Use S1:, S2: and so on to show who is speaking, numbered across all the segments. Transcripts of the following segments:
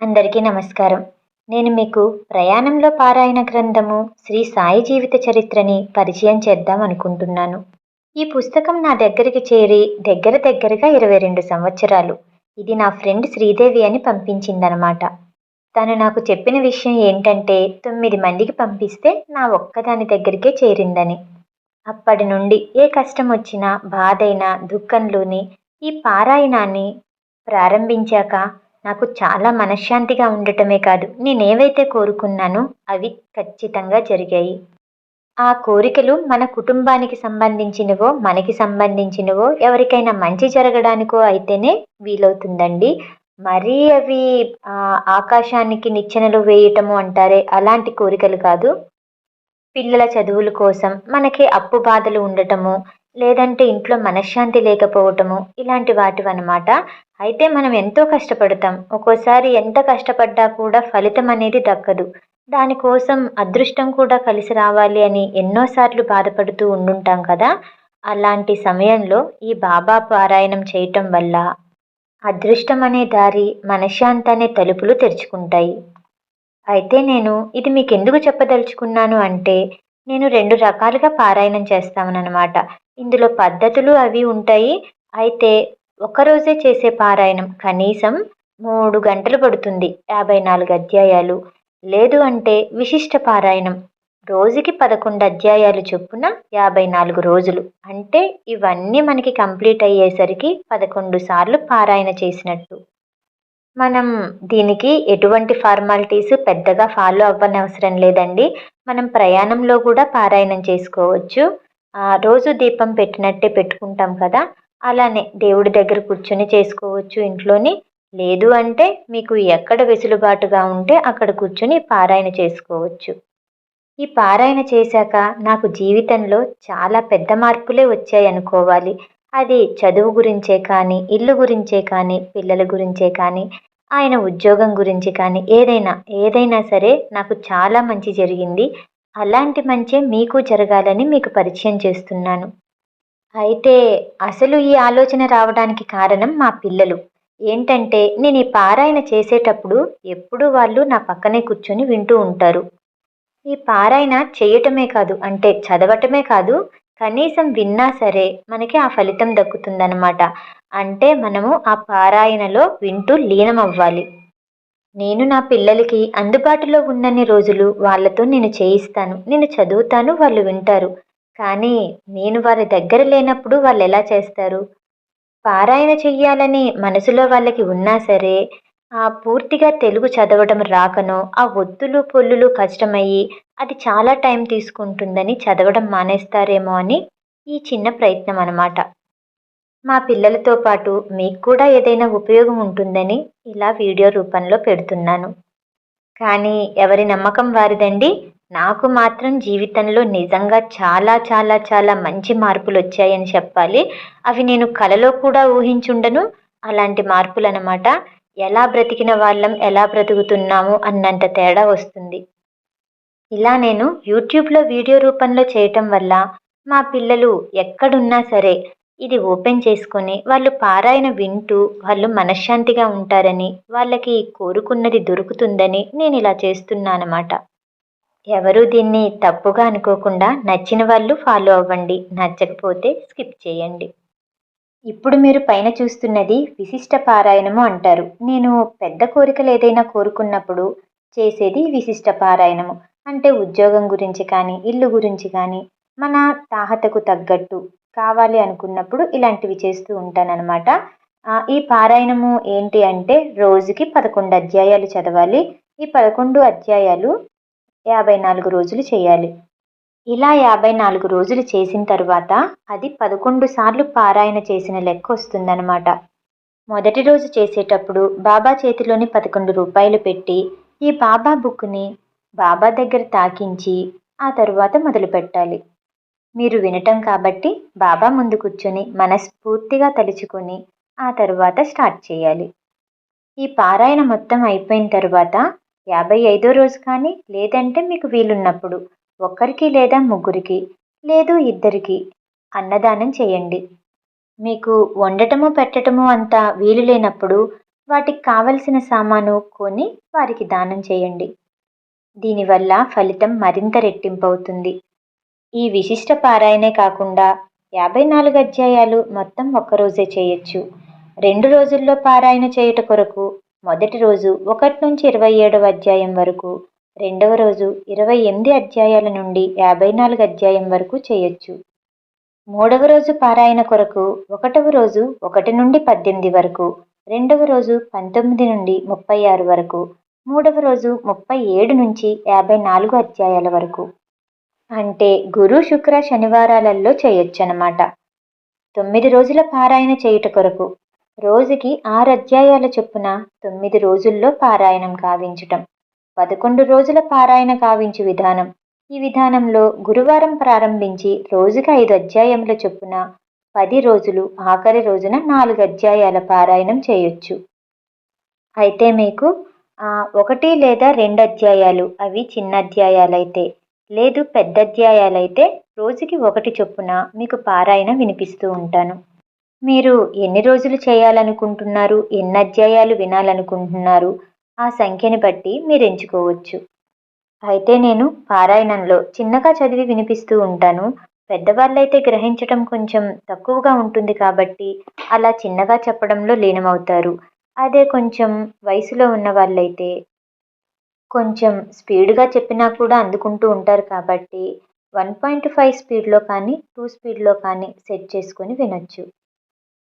S1: అందరికీ నమస్కారం. నేను మీకు ప్రయాణంలో పారాయణ గ్రంథము శ్రీ సాయి జీవిత చరిత్రని పరిచయం చేద్దాం అనుకుంటున్నాను. ఈ పుస్తకం నా దగ్గరికి చేరి దగ్గర దగ్గరగా ఇరవై రెండు సంవత్సరాలు. ఇది నా ఫ్రెండ్ శ్రీదేవి అని పంపించిందనమాట. తను నాకు చెప్పిన విషయం ఏంటంటే తొమ్మిది మందికి పంపిస్తే నా ఒక్కదాని దగ్గరికే చేరిందని. అప్పటి నుండి ఏ కష్టం వచ్చినా బాధైనా దుఃఖంలోని ఈ పారాయణాన్ని ప్రారంభించాక నాకు చాలా మనశ్శాంతిగా ఉండటమే కాదు నేనేవైతే కోరుకున్నానో అవి ఖచ్చితంగా జరిగాయి. ఆ కోరికలు మన కుటుంబానికి సంబంధించినవో మనకి సంబంధించినవో ఎవరికైనా మంచి జరగడానికో అయితేనే వీలవుతుందండి. మరీ అవి ఆకాశానికి నిచ్చెనలు వేయటము అంటారే అలాంటి కోరికలు కాదు. పిల్లల చదువుల కోసం మనకి అప్పు బాధలు ఉండటము లేదంటే ఇంట్లో మనశ్శాంతి లేకపోవటము ఇలాంటి వాటివన్నమాట. అయితే మనం ఎంతో కష్టపడతాం. ఒక్కోసారి ఎంత కష్టపడ్డా కూడా ఫలితం అనేది దక్కదు. దానికోసం అదృష్టం కూడా కలిసి రావాలి అని ఎన్నోసార్లు బాధపడుతూ ఉండుంటాం కదా. అలాంటి సమయంలో ఈ బాబా పారాయణం చేయటం వల్ల అదృష్టం అనే దారి మనశ్శాంతి అనే తలుపులు తెరుచుకుంటాయి. అయితే నేను ఇది మీకు ఎందుకు చెప్పదలుచుకున్నాను అంటే నేను రెండు రకాలుగా పారాయణం చేస్తామన్నమాట ఇందులో పద్ధతులు అవి ఉంటాయి. అయితే ఒకరోజే చేసే పారాయణం కనీసం మూడు గంటలు పడుతుంది. యాభై నాలుగు అధ్యాయాలు. లేదు అంటే విశిష్ట పారాయణం. రోజుకి పదకొండు అధ్యాయాలు చొప్పున యాభై నాలుగు రోజులు. అంటే ఇవన్నీ మనకి కంప్లీట్ అయ్యేసరికి పదకొండు సార్లు పారాయణ చేసినట్టు. మనం దీనికి ఎటువంటి ఫార్మాలిటీస్ పెద్దగా ఫాలో అవ్వనవసరం లేదండి. మనం ప్రయాణంలో కూడా పారాయణం చేసుకోవచ్చు. రోజు దీపం పెట్టినట్టే పెట్టుకుంటాం కదా? అలానే దేవుడి దగ్గర కూర్చొని చేసుకోవచ్చు ఇంట్లోని. లేదు అంటే మీకు ఎక్కడ వెసులుబాటుగా ఉంటే అక్కడ కూర్చొని పారాయణ చేసుకోవచ్చు. ఈ పారాయణ చేశాక నాకు జీవితంలో చాలా పెద్ద మార్పులే వచ్చాయి అనుకోవాలి. అది చదువు గురించే కానీ ఇల్లు గురించే కానీ పిల్లల గురించే కానీ ఆయన ఉద్యోగం గురించి కానీ ఏదైనా ఏదైనా సరే నాకు చాలా మంచి జరిగింది. అలాంటి మంచే మీకు జరగాలని మీకు పరిచయం చేస్తున్నాను. అయితే అసలు ఈ ఆలోచన రావడానికి కారణం మా పిల్లలు. ఏంటంటే నేను ఈ పారాయణ చేసేటప్పుడు ఎప్పుడూ వాళ్ళు నా పక్కనే కూర్చొని వింటూ ఉంటారు. ఈ పారాయణ చేయటమే కాదు అంటే చదవటమే కాదు కనీసం విన్నా సరే మనకి ఆ ఫలితం దక్కుతుందన్నమాట. అంటే మనము ఆ పారాయణలో వింటూ లీనమవ్వాలి. నేను నా పిల్లలకి అందుబాటులో ఉన్నన్ని రోజులు వాళ్ళతో నేను చేయిస్తాను. నేను చదువుతాను వాళ్ళు వింటారు. కానీ నేను వారి దగ్గర లేనప్పుడు వాళ్ళు ఎలా చేస్తారు? పారాయణ చెయ్యాలని మనసులో వాళ్ళకి ఉన్నా సరే ఆ పూర్తిగా తెలుగు చదవడం రాకనో ఆ ఒత్తులు పొల్లులు కష్టమయ్యి అది చాలా టైం తీసుకుంటుందని చదవడం మానేస్తారేమో అని ఈ చిన్న ప్రయత్నం అన్నమాట. మా పిల్లలతో పాటు మీకు కూడా ఏదైనా ఉపయోగం ఉంటుందని ఇలా వీడియో రూపంలో పెడుతున్నాను. కానీ ఎవరి నమ్మకం వారిదండి. నాకు మాత్రం జీవితంలో నిజంగా చాలా చాలా చాలా మంచి మార్పులు వచ్చాయని చెప్పాలి. అవి నేను కలలో కూడా ఊహించుండను. అలాంటి మార్పులు అన్నమాట ఎలా బ్రతికిన వాళ్ళం ఎలా బ్రతుకుతున్నాము అన్నంత తేడా వస్తుంది. ఇలా నేను యూట్యూబ్లో వీడియో రూపంలో చేయటం వల్ల మా పిల్లలు ఎక్కడున్నా సరే ఇది ఓపెన్ చేసుకొని వాళ్ళు పారాయణ వింటూ వాళ్ళు మనశ్శాంతిగా ఉంటారని వాళ్ళకి కోరుకున్నది దొరుకుతుందని నేను ఇలా చేస్తున్నానమాట. ఎవరు దీన్ని తప్పుగా అనుకోకుండా నచ్చిన వాళ్ళు ఫాలో అవ్వండి నచ్చకపోతే స్కిప్ చేయండి. ఇప్పుడు మీరు పైన చూస్తున్నది విశిష్ట పారాయణము అంటారు. నేను పెద్ద కోరికలు ఏదైనా కోరుకున్నప్పుడు చేసేది విశిష్ట పారాయణము. అంటే ఉద్యోగం గురించి కానీ ఇల్లు గురించి కానీ మన తాహతకు తగ్గట్టు కావాలి అనుకున్నప్పుడు ఇలాంటివి చేస్తూ ఉంటానన్నమాట. ఈ పారాయణము ఏంటి అంటే రోజుకి పదకొండు అధ్యాయాలు చదవాలి. ఈ పదకొండు అధ్యాయాలు యాభై నాలుగు రోజులు చేయాలి. ఇలా యాభై నాలుగు రోజులు చేసిన తర్వాత అది పదకొండు సార్లు పారాయణ చేసిన లెక్క వస్తుందన్నమాట. మొదటి రోజు చేసేటప్పుడు బాబా చేతిలోని పదకొండు రూపాయలు పెట్టి ఈ బాబా బుక్ని బాబా దగ్గర తాకించి ఆ తరువాత మొదలు పెట్టాలి మీరు వినటం కాబట్టి బాబా ముందు కూర్చొని మనస్ఫూర్తిగా తలుచుకొని ఆ తరువాత స్టార్ట్ చేయాలి. ఈ పారాయణ మొత్తం అయిపోయిన తర్వాత యాభై ఐదో రోజు కానీ లేదంటే మీకు వీలున్నప్పుడు ఒక్కరికి లేదా ముగ్గురికి లేదు ఇద్దరికి అన్నదానం చేయండి. మీకు వండటము పెట్టటము అంత వీలు లేనప్పుడు వాటికి కావలసిన సామాను కొని వారికి దానం చేయండి. దీనివల్ల ఫలితం మరింత రెట్టింపవుతుంది. ఈ విశిష్ట పారాయణే కాకుండా యాభై నాలుగు అధ్యాయాలు మొత్తం ఒక్కరోజే చేయొచ్చు. రెండు రోజుల్లో పారాయణ చేయుట కొరకు మొదటి రోజు ఒకటి నుంచి ఇరవై ఏడవ అధ్యాయం వరకు రెండవ రోజు ఇరవై ఎనిమిది అధ్యాయాల నుండి యాభై నాలుగు అధ్యాయం వరకు చేయొచ్చు. మూడవ రోజు పారాయణ కొరకు ఒకటవ రోజు ఒకటి నుండి పద్దెనిమిది వరకు రెండవ రోజు పంతొమ్మిది నుండి ముప్పై ఆరు వరకు మూడవ రోజు ముప్పై ఏడు నుంచి యాభై నాలుగు అధ్యాయాల వరకు. అంటే గురు శుక్ర శనివారాలలో చేయొచ్చనమాట తొమ్మిది రోజుల పారాయణ చేయుట కొరకు రోజుకి ఆరు అధ్యాయాల చొప్పున తొమ్మిది రోజుల్లో పారాయణం కావించటం పదకొండు రోజుల పారాయణ కావించు విధానం. ఈ విధానంలో గురువారం ప్రారంభించి రోజుకి ఐదు అధ్యాయముల చొప్పున పది రోజులు ఆఖరి రోజున నాలుగు అధ్యాయాల పారాయణం చేయొచ్చు. అయితే మీకు ఒకటి లేదా రెండు అధ్యాయాలు అవి చిన్న అధ్యాయాలైతే లేదు పెద్ద అధ్యాయాలైతే రోజుకి ఒకటి చొప్పున మీకు పారాయణ వినిపిస్తూ ఉంటాను. మీరు ఎన్ని రోజులు చేయాలనుకుంటున్నారు ఎన్ని అధ్యాయాలు వినాలనుకుంటున్నారు ఆ సంఖ్యని బట్టి మీరు ఎంచుకోవచ్చు. అయితే నేను పారాయణంలో చిన్నగా చదివి వినిపిస్తూ ఉంటాను. పెద్దవాళ్ళైతే గ్రహించటం కొంచెం తక్కువగా ఉంటుంది కాబట్టి అలా చిన్నగా చెప్పడంలో లీనమవుతారు. అదే కొంచెం వయసులో ఉన్న వాళ్ళైతే కొంచెం స్పీడ్గా చెప్పినా కూడా అందుకుంటూ ఉంటారు కాబట్టి వన్ పాయింట్ ఫైవ్ స్పీడ్లో కానీ టూ స్పీడ్లో కానీ సెట్ చేసుకొని వినొచ్చు.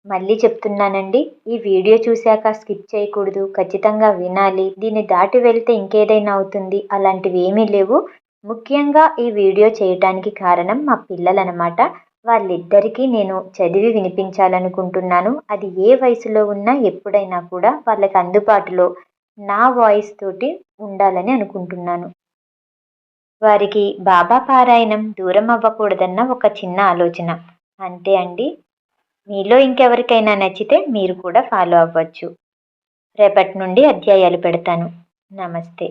S1: మళ్ళీ చెప్తున్నానండి ఈ వీడియో చూశాక స్కిప్ చేయకూడదు ఖచ్చితంగా వినాలి. దీన్ని దాటి వెళ్తే ఇంకేదైనా అవుతుంది అలాంటివి ఏమీ లేవు. ముఖ్యంగా ఈ వీడియో చేయటానికి కారణం మా పిల్లలనమాట. వాళ్ళిద్దరికీ నేను చదివి వినిపించాలనుకుంటున్నాను. అది ఏ వయసులో ఉన్నా ఎప్పుడైనా కూడా వాళ్ళకి అందుబాటులో నా వాయిస్ తోటి ఉండాలని అనుకుంటున్నాను. వారికి బాబా పారాయణం దూరం అవ్వకూడదన్న ఒక చిన్న ఆలోచన. అంతే అండి. మీలో ఇంకెవరికైనా నచ్చితే మీరు కూడా ఫాలో అవ్వచ్చు. రేపటి నుండి అధ్యాయాలు పెడతాను. నమస్తే.